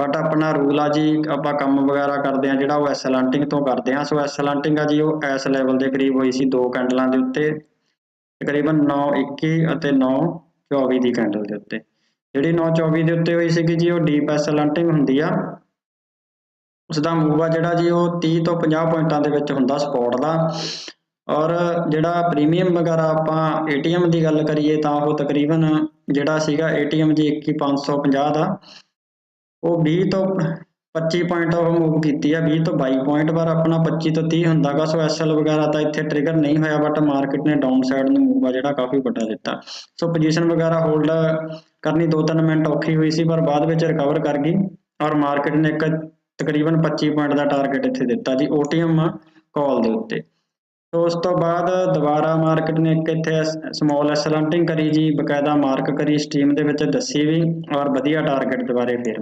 But ਆਪਣਾ rule ਆ ਜੀ, ਆਪਾਂ ਕੰਮ ਵਗੈਰਾ ਕਰਦੇ ਆ ਜਿਹੜਾ ਉਹ ਐਸਲੈਂਟਿੰਗ ਤੋਂ ਕਰਦੇ ਆ ਸੋ ਐਸਲੈਂਟਿੰਗ ਆ ਜੀ, ਉਹ ਐਸ ਲੈਵਲ ਦੇ ਕਰੀਬ ਹੋਈ ਸੀ ਦੋ ਕੈਂਡਲਾਂ ਦੇ ਉੱਤੇ। ਤਕਰੀਬਨ 9:21 ਅਤੇ 9:24 ਦੀ ਕੈਂਡਲ ਦੇ ਉੱਤੇ। ਜਿਹੜੀ 9:24 ਦੇ ਉੱਤੇ ਹੋਈ ਸੀਗੀ ਜੀ, ਉਹ ਡੀਪ ਐਸਲੈਂਟਿੰਗ ਹੁੰਦੀ ਆ। ਉਸ ਦਾ ਮੂਵ ਆ ਜਿਹੜਾ ਜੀ, ਉਹ 30 ਤੋਂ 50 ਪੁਆਇੰਟਾਂ ਦੇ ਵਿੱਚ ਹੁੰਦਾ ਸਪੋਰਟ ਦਾ। ਔਰ ਜਿਹੜਾ ਪ੍ਰੀਮੀਅਮ ਵਗੈਰਾ ਆਪਾਂ ATM ਦੀ ਗੱਲ ਕਰੀਏ ਤਾਂ ਉਹ ਤਕਰੀਬਨ ਜਿਹੜਾ ਸੀਗਾ ATM ਜੀ 21550 ਦਾ। ਉਹ 20 ਤੋਂ 25 ਪੁਆਇੰਟ ਉਹ ਮੂਵ ਕੀਤੀ ਆ 20 ਤੋਂ 22 ਪੁਆਇੰਟ ਪਰ ਆਪਣਾ 25 ਤੋਂ 30 ਹੁੰਦਾਗਾ ਸੋ ਐਸਐਲ ਵਗੈਰਾ ਤਾਂ ਇੱਥੇ ਟ੍ਰਿਗਰ ਨਹੀਂ ਹੋਇਆ ਬਟ ਮਾਰਕੀਟ ਨੇ ਡਾਊਨ ਸਾਈਡ ਨੂੰ ਮੂਵ ਆ ਜਿਹੜਾ ਕਾਫੀ ਵੱਡਾ ਦਿੱਤਾ। ਸੋ ਪੋਜੀਸ਼ਨ ਵਗੈਰਾ ਹੋਲਡ ਕਰਨੀ 2-3 ਮਿੰਟ ਔਖੀ ਹੋਈ ਸੀ, ਪਰ ਬਾਅਦ ਵਿੱਚ ਰਿਕਵਰ ਕਰ ਗਈ ਔਰ ਮਾਰਕੀਟ ਨੇ ਇੱਕ ਤਕਰੀਬਨ 25 ਪੁਆਇੰਟ ਦਾ ਟਾਰਗੇਟ ਇੱਥੇ ਦਿੱਤਾ ਜੀ OTM ਕਾਲ ਦੇ ਉੱਤੇ। ਸੋ ਉਸ ਤੋਂ ਬਾਅਦ ਦੁਬਾਰਾ ਮਾਰਕੀਟ ਨੇ ਇੱਕ ਇੱਥੇ ਸਮਾਲ ਐਸਲੈਂਟਿੰਗ ਕਰੀ ਜੀ, ਬਕਾਇਦਾ ਮਾਰਕ ਕਰੀ ਸਟ੍ਰੀਮ ਦੇ ਵਿੱਚ ਦੱਸੀ ਵੀ, ਔਰ ਵਧੀਆ ਟਾਰਗੇਟ ਦੁਬਾਰੇ ਫੇਰ